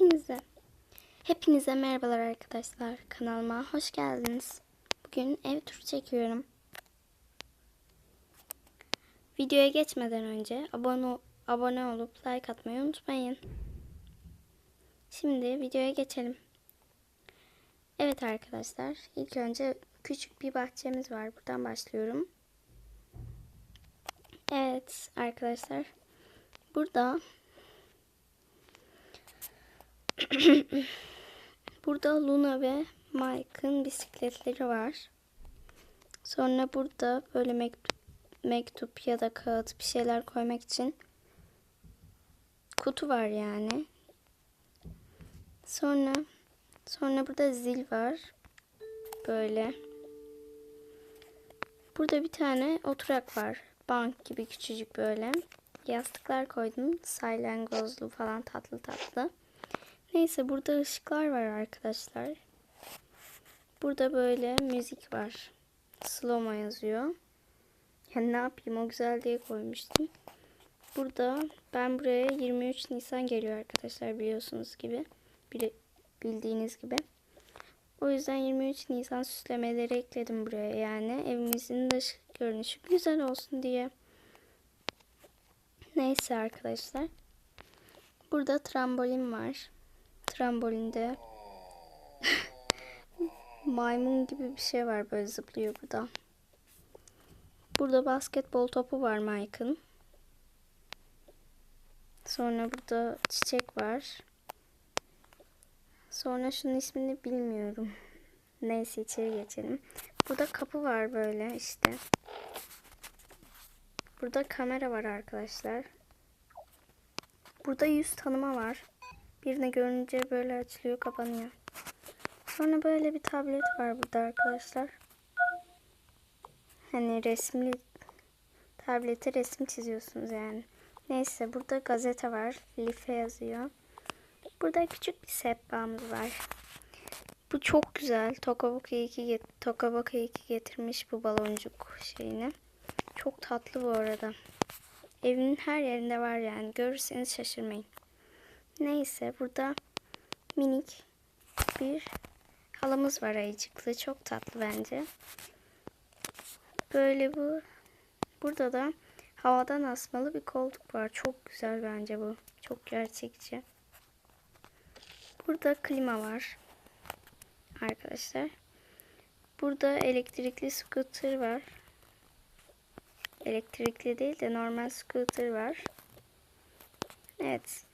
Hepinize Hepinize merhabalar arkadaşlar. Kanalıma hoş geldiniz. Bugün ev turu çekiyorum. Videoya geçmeden önce abone abone olup like atmayı unutmayın. Şimdi videoya geçelim. Evet arkadaşlar, ilk önce küçük bir bahçemiz var. Buradan başlıyorum. Evet arkadaşlar. Burada burada Luna ve Mike'ın bisikletleri var. Sonra burada böyle mektup, mektup ya da kağıt bir şeyler koymak için kutu var yani. Sonra sonra burada zil var. Böyle. Burada bir tane oturak var. Bank gibi küçücük böyle. Yastıklar koydum. Saylangozlu falan tatlı tatlı. Neyse burada ışıklar var arkadaşlar. Burada böyle müzik var. Slowmo yazıyor. Yani ne yapayım o güzel diye koymuştum. Burada ben buraya 23 Nisan geliyor arkadaşlar biliyorsunuz gibi. Bili- Bildiğiniz gibi. O yüzden 23 Nisan süslemeleri ekledim buraya yani. Evimizin dış görünüşü güzel olsun diye. Neyse arkadaşlar. Burada trambolin var. Trambolinde maymun gibi bir şey var böyle zıplıyor burada. Burada basketbol topu var Mike'ın. Sonra burada çiçek var. Sonra şunun ismini bilmiyorum. Neyse içeri geçelim. Burada kapı var böyle işte. Burada kamera var arkadaşlar. Burada yüz tanıma var. Birini görünce böyle açılıyor kapanıyor. Sonra böyle bir tablet var burada arkadaşlar. Hani resimli tablete resim çiziyorsunuz yani. Neyse burada gazete var. Life yazıyor. Burada küçük bir sehpamız var. Bu çok güzel. Tokaboka 2 get Tokaboka 2 getirmiş bu baloncuk şeyini. Çok tatlı bu arada. Evin her yerinde var yani. Görürseniz şaşırmayın. Neyse burada minik bir halımız var ayıcıklı. Çok tatlı bence. Böyle bu. Burada da havadan asmalı bir koltuk var. Çok güzel bence bu. Çok gerçekçi. Burada klima var. Arkadaşlar. Burada elektrikli scooter var. Elektrikli değil de normal scooter var. Evet.